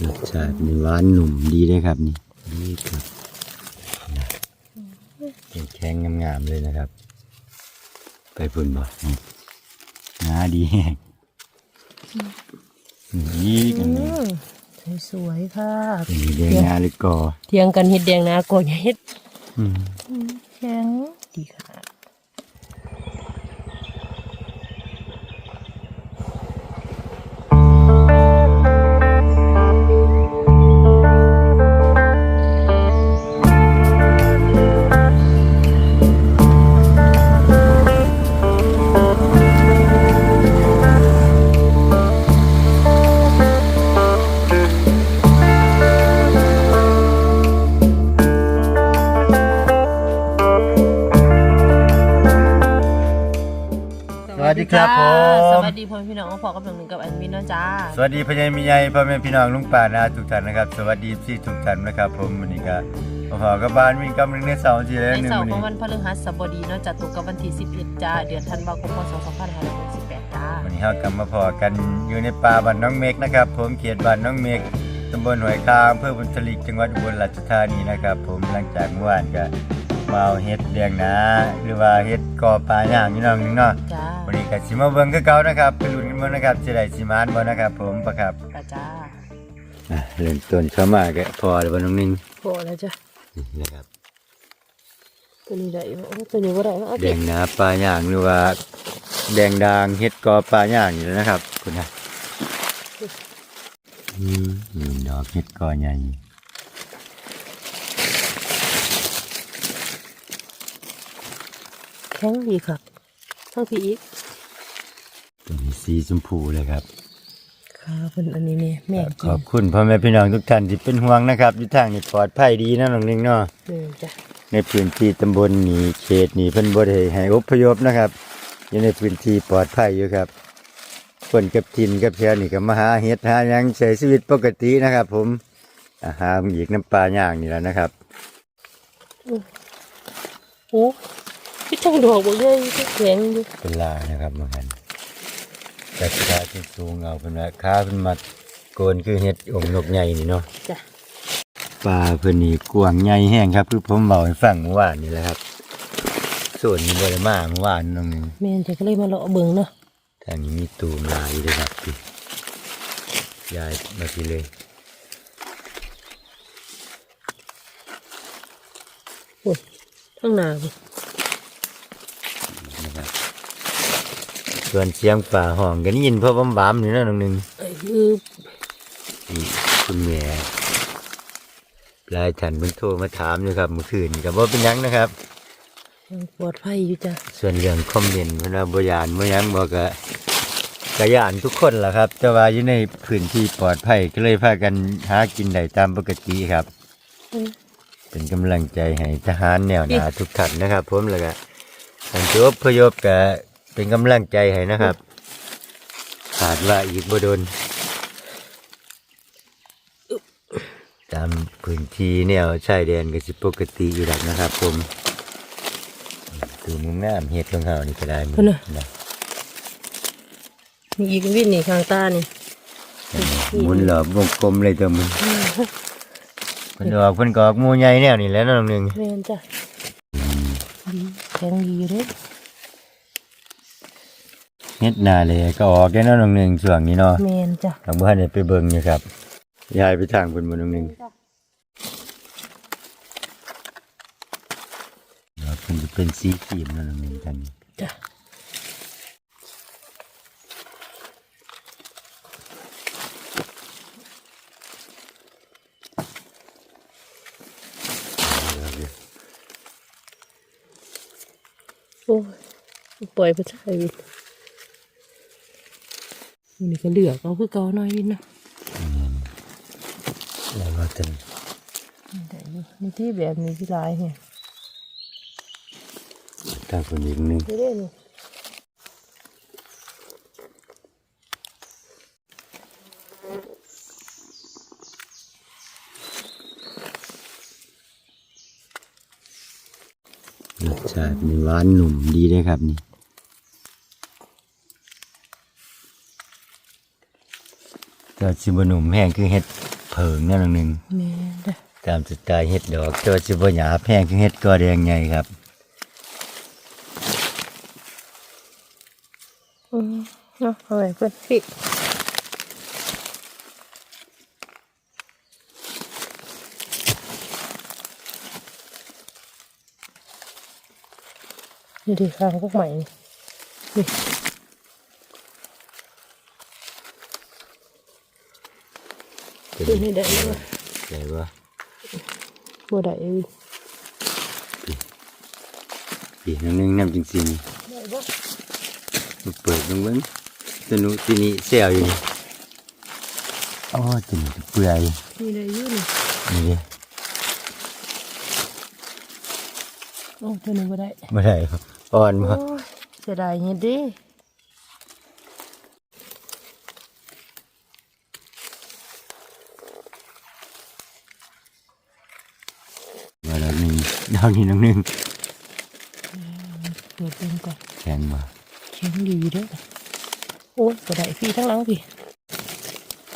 รสชาตินี่หวานหนุ่มดีเลยครับนี่นี่ครับนะแข็งๆงามๆเลยนะครับ ไปพุ่นบ่นี่งาดีแห้งนี่กันนี่สวยๆค่ะเป็นเรียงงาหรือกอเทียงกันเห็ดแดงนะก่อนเห็ดอืมแข็งดีค่ะ ครับผสมวัสดีพ่อแม่พี่น้องพอกับหนึ่งหนึ่งกับอันมินนะจ้า สวัสดีพญามิใหญ่พ่อแม่พี่น้องลุงป่านาทุกท่านนะครับ สวัสดีพี่ทุกท่านนะครับ ผมวันนี้ก็มาพอกับบ้านมีกำลังในเสาร์ที่แล้วในหนึ่งเสาร์วันขอนี้งวันพฤหัสบดีเนาะจัดตุกกับวันที่11จ้าเดือนธันวาคมพศ2568จ้าวันนี้เรากลับมาพอกันอยู่ในป่าบ้านน้องเมฆนะครับ ผมเขตบ้านน้องเมฆตำบลหอยคางอำเภอบุญทลิกจังหวัดอุบลราชธานีนะครับ ผมหลังจากเมื่อวานก็มาเอาเฮ็ดเลี้ยงนาหรือว่าเฮ็ด กอปลาย่างนี่น้องนึงเนาะจ้าวันนี้ก็สิมาเบิ่งคือเก่านะครับไปลุ้นกันบ่นะครับสิได้สิมานบ่นะครับ ผมปะครับจ้าจ้าอะเริ่มต้นเข้ามาก็พอแล้วบ่น้องนึงพอแล้วจ้ะนี่นะครับตัวนี้ได้บ่โอ้ตัวนี้บ่ได้เนาะเอาแดงนาปลาย่างหรือว่า แดงดางเฮ็ดกอปลาย่างอยู่แล้วนะครับคุณนะอืมนี่ดอกเฮ็ดกอใหญ่ แข็งดีค่ะทั้งพี่อีกตัวนี้สีชมพูเลยครับค่ะเป็นอันนี้เนี่ยแม่ขกิอนบคุณพ่อแม่พี่น้องทุกท่านที่เป็นห่วงนะครับอยู่ทางนี้ปลอดภัยดีนะน้องนึงเนาะเออจ้ะในพื้นที่ตำบลนี้เขตนี้เพิ่นบ่ได้ให้อพยพนะครับ อยู่ในพื้นที่ปลอดภัยอยู่ครับคนกับทินกับแถวนี่ก็มาหาเฮ็ดหาหยังใช้ชีวิตปกตินะครับ ผมอาหารอีกน้ำปลาย่างนี่แหละนะครับโอ้ พี่จังดอกบ่เลยแข็งอยู่เป็นลานะครับเหมือนกันแต่ขาที่สูงเอาเป็นว่าขาเป็นมาโกนคือเฮ็ดองค์นกใหญ่นี่เนาะจ้ะปลาเพิ่นนี่กวางใหญ่แห้งครับ คือผมเบาให้ฟังเมื่อวานนี่แหละครับ ส่วนนี้บ่ได้มาเมื่อวานน้องหนึงแม่นจะก็เลยมาเลาะเบิ่งเนาะทางนี้มีตูมลายอยู่ด้วยครับพี่ยายมาทีเลยโอ้ยทั้งหน้าพุ่น นะครับ ส่วนเสียงป่าห้องกันยินเพราะบ้มบ้ามๆนี่เนาะน้องหนึงเอ้ยคือที่คุณแม่หลายท่านเพิ่นโทรมาถามอยู่ครับเมื่อคืนก็บ่เป็นหยังนะครับ ยังปลอดภัยอยู่จ้ะส่วนเรื่องคอมเมนต์เพิ่นว่าบ่ยานบ่หยังบ่ก็ก็ย่านทุกคนล่ะครับ แต่ว่าอยู่ในพื้นที่ปลอดภัยก็เลยพากันหากินได้ตามปกติครับ อืม เป็นกำลังใจให้ทหารแนวหน้าทุกท่านนะครับผมแล้วก็ท่านจบพยพก็ เป็นกำลังใจให้นะครับขาดว่าอีกบ่โดน ตามพื้นที่แนวชายแดนก็สิปกติอยู่แล้วนะครับ ผมตูมุมงามเฮ็ดของเฮานี่ก็ได้หมดนะมีอีกวินนี่ข้างตานี่หมุนรอบวงกลมเลยตัวมันเพิ่นออกเพิ่นก็ออกหมู่ใหญ่แนวนี่แหล้วน้องหนึงแม่นจ้ะดีแข็งดีอยู่เด้ เฮ็ดหน้าเลยก็ออกแค่น้องหนึงช่วงนี้เนาะแม่นจ้ะทางบ้านเนี่ยไปเบิ่งอยู่ครับยายไปทางบนบนตรงนึงแล้วมันจะเป็นสีครีมนั่นเองกันจ้ะโอ้ยปล่อยไปใช่วิ นนี่ก็เหลือกเอาคือเก่าหน่อยวินเนาะแล้วเราจะได้อยู่มีที่แบบนี้ที่ลายเนี่ยทางคนอีกนึงไม่ได้นี่รสชาตินี่หวานหนุ่มดีเลยครับนี่ ก็ชิบหนุ่มแห้งคือเห็ดเพิงนั่นหนึ่งแม่เด้อตามสไตล์เฮ็ดดอกตัวสิบ่หยาแพงคือเฮ็ดกอแดงใหญ่ครับอืมเนาะเอาไว้เพิ่นพี่นี่ดีข้างพวกใหม่นี่ เป็นดูนี่ได้ไหมวะไงวะบ่ได้เอ้ยปีนั่นนึงน้ำจริงได้บ่ๆมาเปิดเบิ่งเบิ่งสนุกที่นี่เสียวอยู่นี่อ๋อตัวนี้เปื่อยนี่ได้อยู่นี่นี่เด้โอ้ตัวนี้บ่ได้บ่ได้ครับอ่อนบ่โอ้ยเสียดายเฮ็ดเดิ ดาวนี่น้ำหนึงเปิดเป็นก่อนแข็งมาแข็งดีเด้อโอ้ยกระไดพี่ทั้งหลังพี่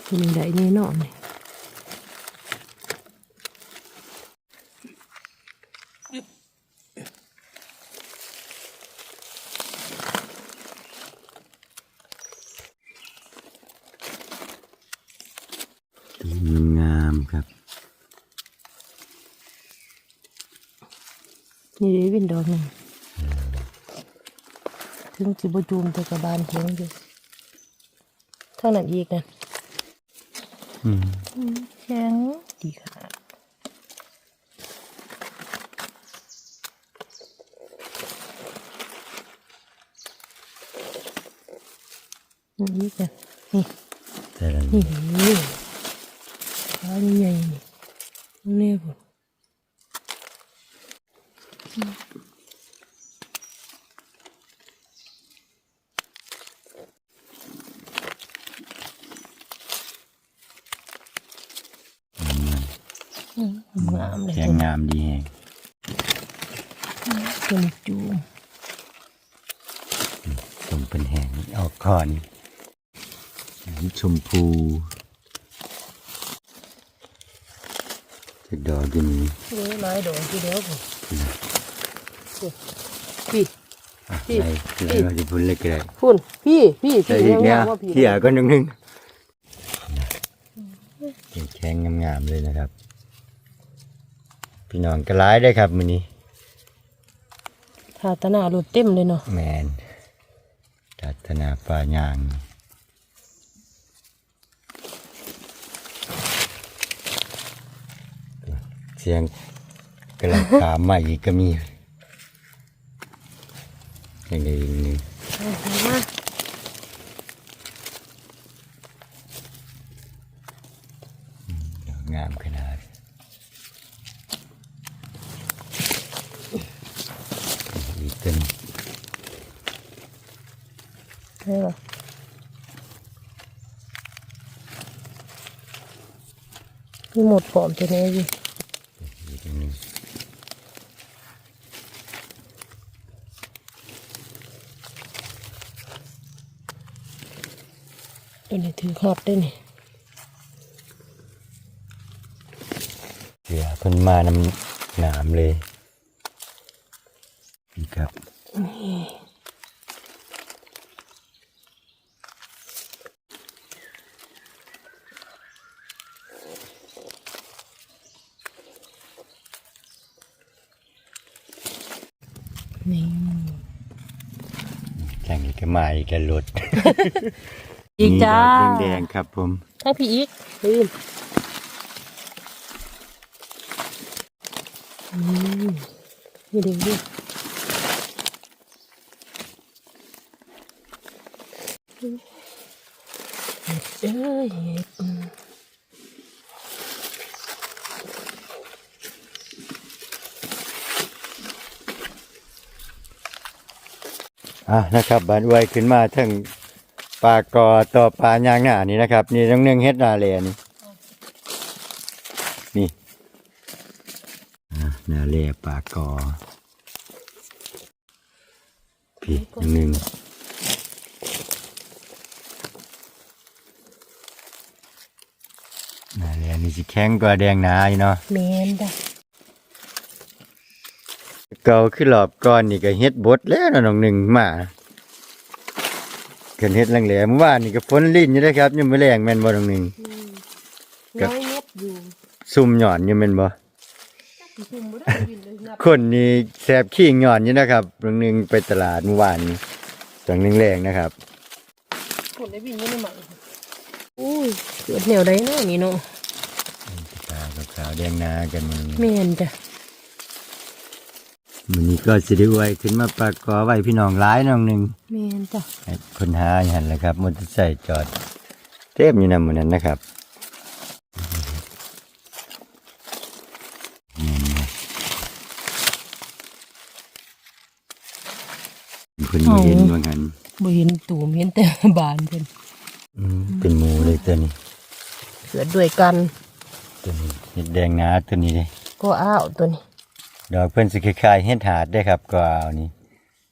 ตัวนี้ได้แน่นอนเลยนงามๆครับ นี่เด้วินดอกหนึงถึง สิบ่จูมแต่กระบาลเถียงอยู่เท่านั้นอีกนั่นอืมอืมแข็งดีขนาดนี่อีกนั่นนี่แต่ละนี่นี่นี่ขาใหญ่ๆนี่นี่พุ่นอืมงามเลย แข็งงามดีแฮงตัวนี้จูมชมเป็นแห้งออกคอนชมพูจะดอกดินเยอะหลายดอกทีเดียวผมพี่พี่ในในเราจะพูดเล็กก็ได้พุ่นพี่พี่แต่พี่อีกเนี้ยงามว่าพี่เที่ยก็นึงนึงแข็งงามๆเลยนะครับ พี่น้องก็ร้ายได้ครับมื้อนี้ทาตนาหลุดเต็มเลยเนาะแมนทัศนาป่ายางเสียงกำลังตามมาอีกก็มีอย่างนี้อีกหนึ่งเอามางามขนาด อีกต้นได้ปะมีหมดผอมตัวนี้ดิอีกหนึ่งตัวนี้ถือฮอดได้นี่เสียเพิ่นมานำหนามเลย นี่แข่งนี้ก็มาอีกแล้วรถอีกจ้ามีดอกแดงๆครับผมทั้งพี่อีกลืมอืมนี่เด็กดิเห็ดเอ้ยเห็ด อะนะครับบานอวยขึ้นมาทั้งปลากอต่อปลายางหน้านี่นะครับ นี่ต้องเนื่องเฮ็ดนาเลนี่นี่นาเลปลากอพี่อย่างหนึ่งนาแลนี่สิแข็งกว่าแดงหนาอยู่เนาะแมนจ้ะ เก่าคือรอบก่อนนี่ก็เฮ็ดบดแล้วเนาะน้องหนึ่งมาเกินเฮ็ดแรงแหลมอวานนี่ก็ฝนลิ้นอยู่เด้อครับยังบ่แรงแม่นบ่น้องหนึ่งก็น้อยเม็ดอยู่ซุ่มหย่อนอยู่แม่นบ่จักสิซุ่มบ่ได้วินเลยนับคนนี่แสบขี้หย่อนอยู่นะครับน้องหนึ่งไปตลาดเมื่อวานนี้ตอนแรงๆนะครับคนได้วินอยู่ในหมังอุ้ยเกิดแนวใดเนาะนี่เนาะตาขาวๆแดงหนากันมื้อนี้แม่นจ้ะ มื้อนี้ก็สิได้ไว้ขึ้นมาปากกอไว้พี่น้องหลายน้องหนึ่งแม่นจ้ะให้คนหาอย่างนั้นแหละครับมอเตอร์ไซค์จอด เต็มอยู่นำมื้อนั้นนะครับเพิ่นบ่เห็นว่างั้นบ่เห็นตูมเห็นแต่บานเพิ่นอืมเป็นหมูเลยตัวนี้เกิดด้วยกันตัวนี้เห็ดแดงหนาตัวนี้เลยก็อ้าวตัวนี้ ดอกเพิ่นสิคล้ายๆเห็ดหาดได้อครับก็เอานี่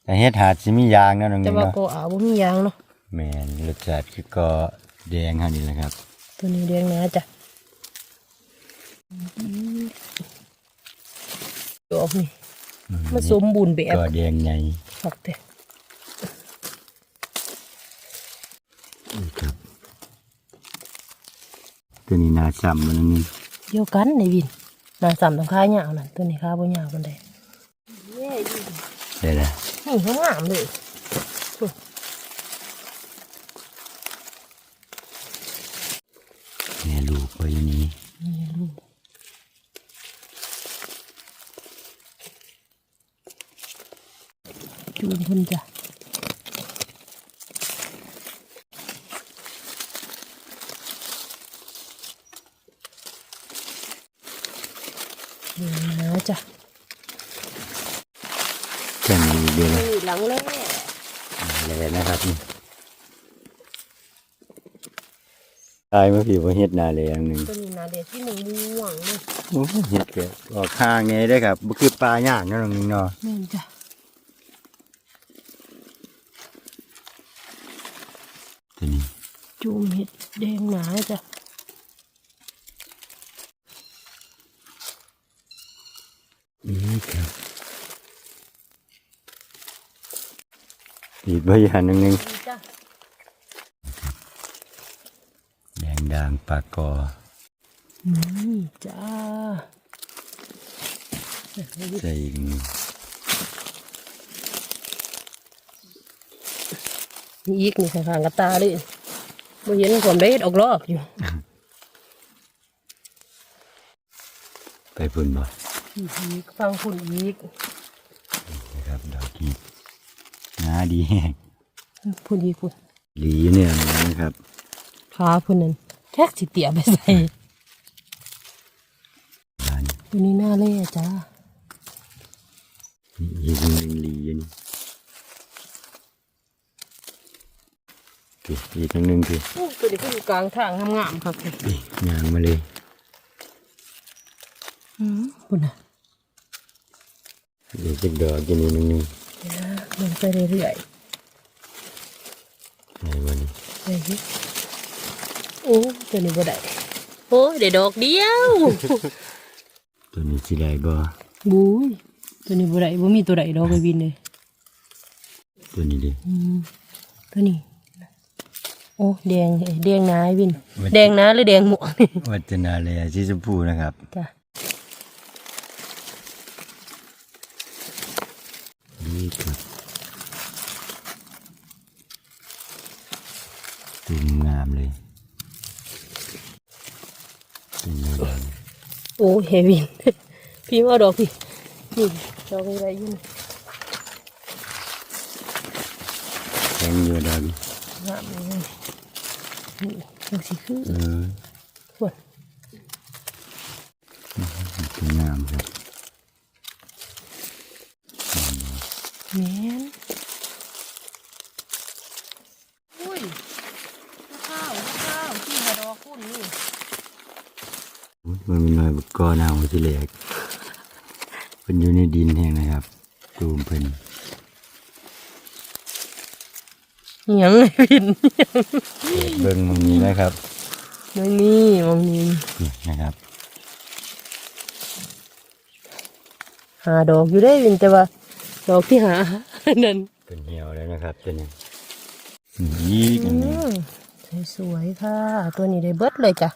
แต่เห็ดหาดสิมียางเนาะน้องแต่นี่ว่าเนาะก็อ้าวบ่มียางเนาะแม่นรสชาติคือก็แดงเฮานี่แหละครับ ตัวนี้แดงนะจ้ะดอกนี่อืมันสมบูรณ์แบบก็แดงใหญ่ครับแต่นี่ครับ ตัวนี้นาซ้ำมันนี่ เดียวกันในวิน นาสามต้องค่ายาวนั่นตัวนี้ค่าบ่ยาวปานใดเย้วินได้ละนี่เขางามเลยแม่ลูกไว้อยู่นี่นี่ลูกจูนเพิ่นจ้ะเดี๋ยวนะจ้ะ แค่นี้เดียวละ นี่ หลังแรกแล้วนะครับนี่ตายมาพี่ว่าเฮ็ดนาแลอย่างหนึงตัวนี้นาเด็ดที่หนึ่งม่วงเลยโอ้เฮ็ดเกิดออกข้างไงได้อครับบ่คือปลาย่างเนาะน้องนี่เนาะแม่นจ้ะตัวนี้จูมเห็ดแดงหนาจ้ะ นี่ครับ อีกใบหันหนึ่งหนึ่งนี่จ้ะแดงด่างปากกอนี่จ้าใส่อีกหนึ่งนี่อีกนี่ข้างๆกับตาเลยบ่เห็นผมได้เฮ็ดออกรอบอยู่ ไปพุ่นบ่อีกฟังคุณอีก นะครับดอกกีงา ดีแห้งพุ่นอีกพุ่นหลีเนี่ยนะครับขาพุ่นนั่นแท็กสิเตียไปใส่ด้านตัวนี้หน้าเล่จ้านี้อีกหนึ่งหลีอันนี้พี่อีกหนึ่งพี่อู้ตัวนี้ก็อยู่กลางทางงามๆครับนี่ยางมาเลยอืมพุ่นน่ะอีกจักดอกกินอีกหนึ่งหนึ่งเดี๋ยว นะมันไปเรื่อยไหนวันนี้ๆไปสิโอ้ตัวนี้บ่ได้โอ้ยได้ดอกเดียว ตัวนี้สิได้บ่บุ้ยตัวนี้บ่ได้บ่มีตัวใดดอกไปบินเลยตัวนี้ดิอืมตัวนี้โอ้แดงเอ้ยแดงนาไอ้บิน แดงนาหรือแดงหมวกนี่วัฒนาเลยสีชมพูนะครับจ้ะ นี่ครับตึงงามเลยตึงงาม โอ้เฮวิน พี่มาดอกพี่นี่ดอกอะไรอยุ่นแข็งอยู่ดอกนี้งามเลยนี่ดอกสีคือเออส่วนตึงงามครับแม่นอุ้ยข้าวข้าวที่มาดอกคุณนี่ มันมีหน่อย กอหนาวที่แหลกเป็นอยู่ในดินแห้งนะครับตูมเพิ่นหยังไอ้บินเบิ่งมันนี้นะครับนี่นี่มองนี่นี่นะครับหาดอกอยู่ได้วินแต่ว่าดอกที่หานั่นเป็นเหี่ยวแล้วนะครับตัวนี้นี่กันอืนี่มสวยๆค่ะ ตัวนี้ได้เบิดเลยจ้ะ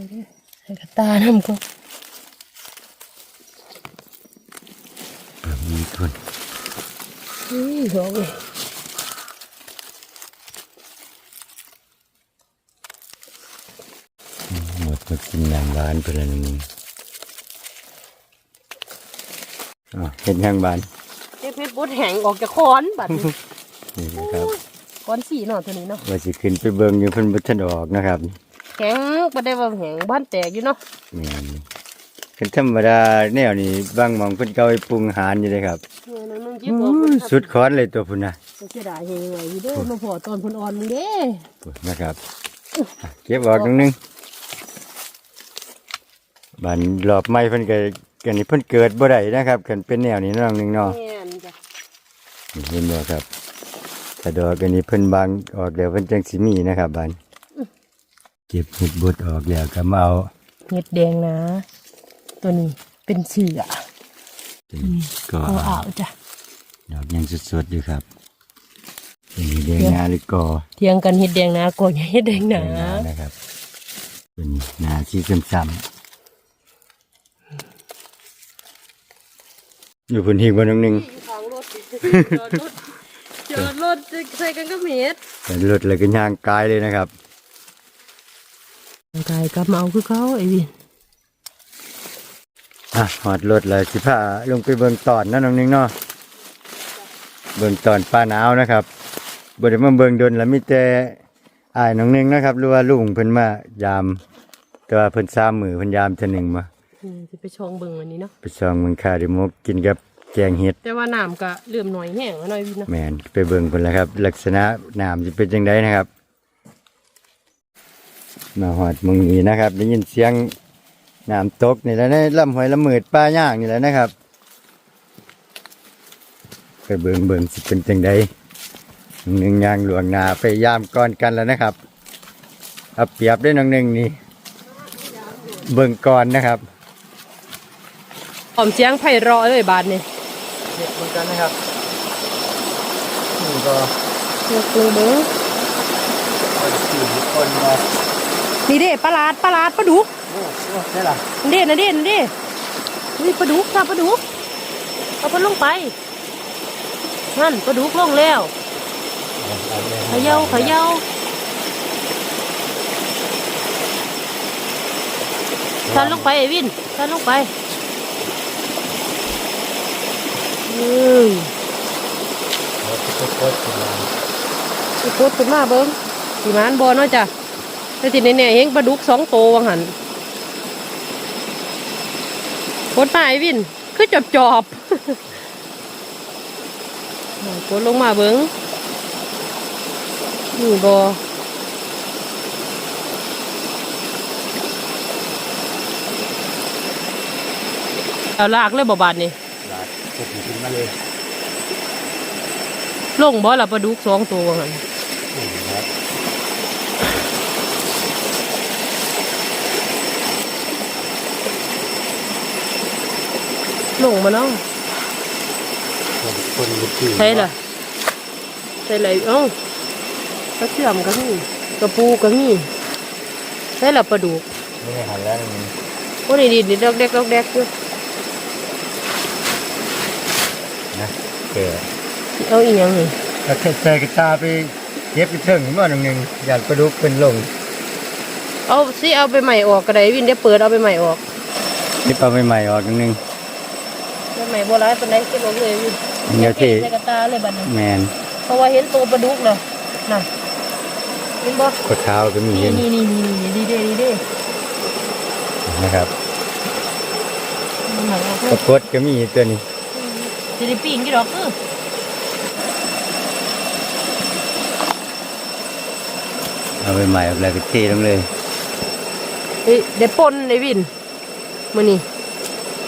ใส่ดิใส่กระตาน้ำก็มีคนอุ้ยดอกเลยหมดมากินน้ำหวานเพื่อนนึงอะเห็นยังบานเก็บเพชรบดแหงออกจากคอนบัดนี้นี่นะครับคอนสีเนาะตัวนี้เนาะว่าสิขึ้นไปเบิ่งอยู่เพิ่นบ่ทันออกนะครับ แข็งประเดี๋ยวว่าแห้งบ้านแตกอยู่เนาะแม่นคือธรรมดาแนวนี้บางหมองเพิ่นก็เอาไปปรุงอาหารอยู่เลยครับเนี่ยนึงนึงจิบออกมันสุดคอนเลยตัวพุ่นนะเสียดายเฮงไว้อยู่เด้อมาพอตอนพุ่นอ่อนมึงเด้พุ่นนะครับอะเก็บออกตรงนึงบันรอบไม้เพิ่นก็กันนี่เพิ่นเกิดบ่ได้นะครับกันเป็นแนวนี้เน้องนึงเนาะ แม่นจ้ะนี่เห็นบ่ครับถ้าดอกกันนี้เพิ่นบางออกแล้วเพิ่นจังสิมีนะครับบัน เก็บเห็ดบดออกแล้วก็มาเอาเห็ดแดงนะ ตัวนี้เป็นเสือก็ก็เอาจ้ะดอกยังสดๆอยู่ครับเป็นเรียงงาหรือกอเทียงกันเห็ดแดงนะก่อนเห็ดแดงหนาเรียงงานะครับเป็นงาสีซ้ำๆอยู่พื้นที่บนนึงหนึงทางรถจอดรถจอดรถใส่กันก็เม็ดเป็นรถเลยก็ย่างกายเลยนะครับ กายกลับมาเอาคือเขาไอ้วินอะหอดรถเลยสิพาลงไปเบิ่งตอนนั่นน้องนึงเนาะเบิ่งตอนป้าหนาวนะครับบ่ได้มาเบิ่งดนแล้วมีแต่อ้ายน้องนึงนะครับ หรือว่าลุงเพิ่นมายาม แต่ว่าเพิ่นซ้ำมือเพิ่นยามเทอหนึงมาจะไปชองเบิ่งวันนี้เนาะไปซองเมืองคาดิมกกินกับแกงเห็ด แต่ว่าน้ำก็เลื่อมหน่อยแห้งแล้วหน่อยวินเนาะแมนไปเบิ่งเพิ่นแล้วครับ ลักษณะน้ำจะเป็นจังไดนะครับ มาหอดหมึงนี้นะครับได้ยินเสียงน้ำตกนี่แหล้วในลำห้วยละหมืดป้าย่างนี่แหละนะครับไปเบิ่งเบิ่งสิเป็นจังไดหนึ่งยางหลวงหนาไปยามก่อนกันแล้วนะครับเอาเปรียบได้น้องหนึ่งนี่เบิ่งก่อนนะครับหอมเสียงไพเราะเลยบาทนี่เช็คเหมือนกันนะครับนี่ก็ยกมือเบิ่งสี่คนมา นี่เด้ปลาลาดปลาลาดปลาดุกโอ้โหได้ล่ะเด่นนะเด่นนะเด่นนี่ปลาดุกค่ะปลาดุกเอาปลาลงไปนั่นปลาดุกลงแล้วเขย่าเขย่าทันลงไปไอ้วินทันลงไปอืมไปโคตรขึ้นมาเบิ้งสีมานบอเนาะจ้ะ แต่ทีนี้เนี่ยเห็นปลาดุกสองโตววังหันคนตายวิน คือจอบจอบกดลงมาเบิงนี่บอเอาลากเลยบ่บาดนี่ลาดพวกนี้ขึ้นมาเลย ลงบ่ละปลาดุกสองตัวหันนี่ครับ ลงมาเนาะคนคนลุกขึ้นใช่ล่ะใช่เลยเอ้าปลาเสื่อมก็มีกระปูก็มีใช่ละปลาดุกไม่ได้หันแล้วนี่โอ้นี่ดินี่ดอกแดกดอกแดกอยู่นะแก่เอาอีหยังนี่แล้วแค่ใส่กระตาไปเก็บไปเถิงมาหนึ่งหนึ่งอยากกระดูกเป็นลงเอาสิเอาไปใหม่ออกก็ได้วินเดี๋ยวเปิดเอาไปใหม่ออกนี่เอาใหม่ๆออกหนึ่งหนึ่ง ไปใหม่โบราณเป็นไรเก็บเอาเลยวินเดี๋ยวที่ใส่กระตาเลยบัดนี้แมนเพราะว่าเห็นตัวปลาดุกเลยน่ะเห็นบ่ขดเท้าก็มีเห็นนี่นี่นี่นี่ดีเด้ดีเด้นะครับมันหนังออกเลกยระกดก็มีตัวนี้สิได้ปีนกี่ดอกเออเอาไปใหม่ๆออกแล้วก็เทลงเลยเฮ้ยได้ปนได้วินมื้อนี้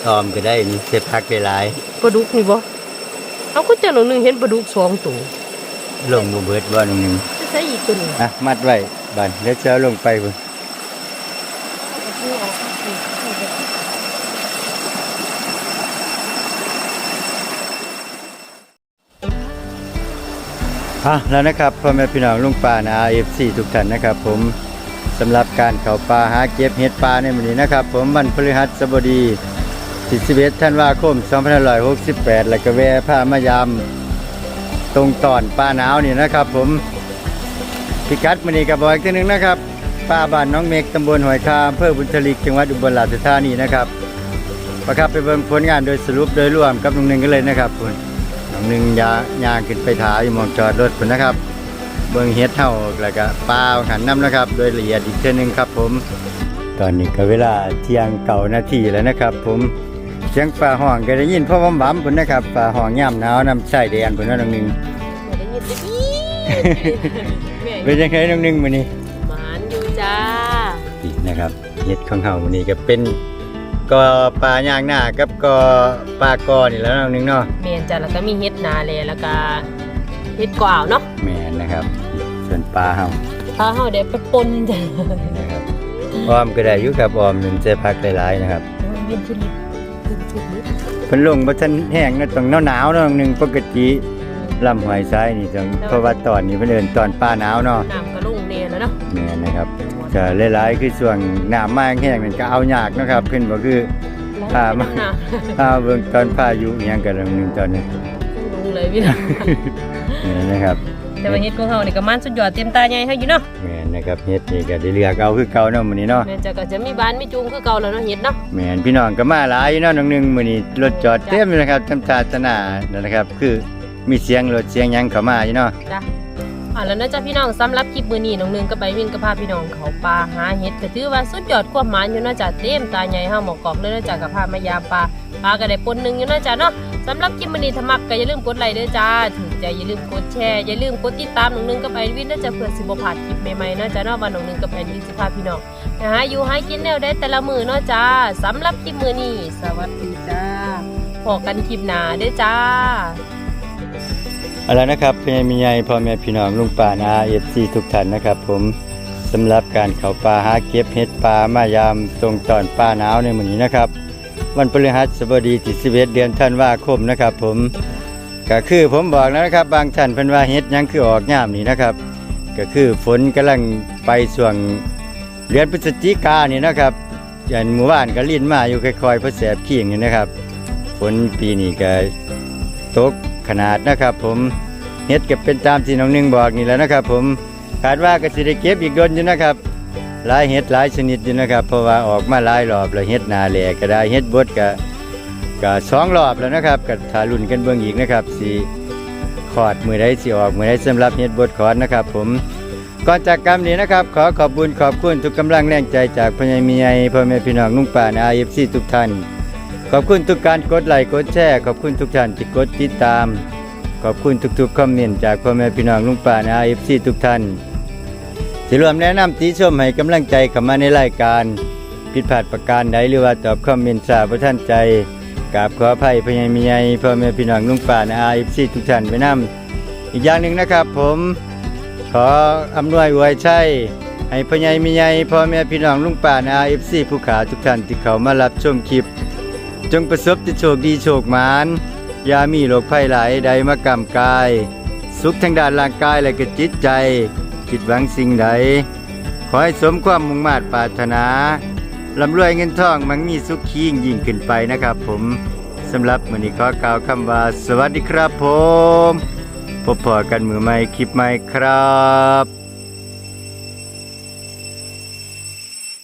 ตอมก็ได้นี่เสพักได้หลายปลาดุกนี่บ่เอาก็เจ้าหนึ่งเห็นปลาดุกสองตัวลงบ่เบิดบ่หนึงหนึงจะใส่อีกตัวหนึงอะมัดไว้บัดเดี๋ยวจะเอาลงไปพุ่นอะแล้วนะครับพ่อแม่พี่น้องลุงป่านะ AFC ทุกท่านนะครับ ผมสำหรับการเข้าป่าหาเก็บเห็ดป่าในมื้อนี้นะครับ ผมวันพฤหัสบดี ที่11ธันวาคม2568 แล้วก็แวะพามายามตรงตอนป่าหนาวนี่นะครับ ผมพิกัดมันนี่กับบอกอีกทีหนึงนะครับป้าบ้านน้องเมกตำบลหอยคาอำเภอบุญทลิกจังหวัดอุบลราชธานีนะครับประครับไปเบิ่งผลงานโดยสรุปโดยรวมกับน้องหนึ่งกันเลยนะครับคุณน้องหนึ่งยายางขึ้นไปถาอยู่มองจอดรถคุณนะครับ เบิ่งเฮ็ดเท่าแล้วก็ปลาขันน้ำนะครับ โดยละเอียดอีกเท่านึงครับ ผม ตอนนี้ก็เวลาเที่ยงเก่านาทีแล้วนะครับ ผม เสียงปลาห้องก็ได้ยินพ่อบ้ำบัๆคุณนะครับปลาห้องย่ำหนาวน้ำใส่แดนคุณน้องหนึ่งบ่ได้ยินเลยแม่เป็นยังไงน้องหนึ่งมื้อนี้หมานอยู่จ้าอีกนะครับเห็ดของเฮาวันนี้ก็เป็นกอปลาย่างหน้ากับกอปลากอนี่แหล้วน้องหนึงเนาะแม่นจ้ะแล้วก็มีเฮ็ดนาเลยแล้วก็เฮ็ดกวาวเนาะแม่นนะครับส่วนปลาเฮาพาเฮาได้ไปปนจ้ะนะครับออมก็ได้อยู่กับออมหนึ่งใจพักหลายๆนะครับเวียนชุดนี้ชุดชุดนี้ เพิ่นลงบ่ทันแห้งเนาะต้องหนาวๆเนาะน้องหนึงปกติลำหอยซ้ายนี่ต้องเพราะว่าตอนนี้เพิ่นเอิ้นตอนปลาหนาวเนาะน้ำก็ลงแน่แล้วเนาะแม่นนะครับจะหลายๆคือช่วงน้ำมาแห้งนั่นก็เอายากเนาะครับเพิ่นบ่คือพามาน้อ้าวเบิ่งตอนพายุอิหยังกันน้องหนึงตอนนี้ำลงเลยพี่น้องนี่นะครับ แต่ว่าเฮ็ดของเฮานี่ก็มันสุดยอดเต็มตาใหญ่เฮาอยู่เนาะแม่นนะครับเฮ็ดนี่ก็ได้เลือกเอาคือเก่าเนาะมื้อนี้เนาะแม่นจะก็จะมีบ้านมีจูงคือเก่าแล้วเนาะเฮ็ดเนาะแม่นพี่น้องก็มาหลายอยู่เนาะน้องหนึงมื้อนี้รถจอดเต็มเลยนะครับทำตาตนานั่นนะครับ คือมีเสียงรถเสียงหยังเข้ามาอยู่เนาะจ้ะอ่าแล้วนะจ๊ะพี่น้องสำหรับคลิปมื้อนี้น้องหนึงก็ไปวิ่งกับพาพี่น้องเขาป่าหาเฮ็ดก็ถือว่าสุดยอดความหมานอยู่เนาะจ้ะเต็มตาใหญ่เฮาหมอกกอกเลยเนาะจ้ะกับพามายามปลาปลาก็ได้ปนหนึงอยู่เนาะจ้ะเนาะ สำหรับคลิปมื้อนี้ถ้ามักก็อย่าลืมกดไลค์ด้อจ้าถึงใจอย่าลืมกดแชร์อย่าลืมกดติดตามน้องหนึงกับไอวินเด้อจ้ะเพื่อสิบ่าดคลิปใหม่ๆเนาจะนาะว่าน้องหนึงกับไอวินสิพาพี่น้องนะฮะอยู่ให้กินแนวได้แต่ละมือเนาะจ้าสำหรับคลิปมือนี้สวัสดีจ้าพอกันคลิปหน้าด้อจ้าเอาละนะครับพี่มีใหญ่พ่อแม่พี่น้องลุงป้านา FC ทุกท่านนะครับ ผมสำหรับการเข้าป่าหาเก็บเห็ดป่ามายามตรงตอนป่าหนาวในมื้อนี้นะครับ วันพฤหัสบดีที่11เดือนธันวาคมนะครับ ผมก็คือผมบอกแล้วนะครับ บางท่านเพิ่นว่าเฮ็ดหยังคือออกยามนี้นะครับ ก็คือฝนกำลังไปช่วงเดือนพฤศจิกานี่นะครับอย่างหมู่บ้านก็ลิ้นมาอยู่ค่อยๆเพราะแสบขี้อย่างนี้นะครับฝนปีนี้ก็ตกขนาดนะครับ ผมเฮ็ดก็เป็นตามที่น้องหนึงบอกนี่แหล้วนะครับ ผมคาดว่าก็สิได้เก็บอีกโดนอยู่นะครับ หลายเห็ดหลายชนิดอยู่นะครับ เพราะว่าออกมาหลายรอบแล้วเห็ดนาแหลก็ได้เห็ดบดก็ก็สองรอบแล้วนะครับก็ถ้ารุ่นกันเบิ่งอีกนะครับสีขอดมือใดสิออกมือใดสำหรับเห็ดบดขอดนะครับ ผมก่อนจากกรรมนี้นะครับ ขอขอบบุญขอบคุณทุกกำลังแรงใจจากพ่อใหญ่มีใหญ่พ่อแม่พี่น้องนุ่งป่าใน IFC ทุกท่าน ขอบคุณทุกการกดไลค์กดแชร์ขอบคุณทุกท่านที่กดติดตาม ขอบคุณทุกๆคอมเมนต์จากพ่อแม่พี่น้องลุงป่าใน IFC ทุกท่าน ที่รวมแนะนำติชมให้กำลังใจเข้ามาในรายการผิดพลาดประการใดหรือว่าตอบคอมเมนต์ทราบว่าท่านใจกราบขออภัยพยายมีใหญ่พ่อแม่พี่น้องลุงป่านอาอฟซีทุกท่านไปนำอีกอย่างหนึ่งนะครับ ผมขออำนวยอวยชัยให้พยายมีใหญ่พ่อแม่พี่น้องลุงป่านอาอฟซีผู้ขาทุกท่านที่เขามารับชมคลิป จงประสบแต่โชคดีโชคหมานอย่ามีโรคภัยหลายใดมากำกาย สุขทางด้านร่างกายและก็จิตใจ คิดหวังสิ่งใด ขอให้สมความมุ่งมา่ปรารถนาลำรวยเงินทองมังมีสุขยิ่งยิ่งขึ้นไปนะครับ ผมสำหรับมือนี้ขอกล่าวคำว่า สวัสดีครับผม พบพอกันมือใหม่คลิปใหม่ครับ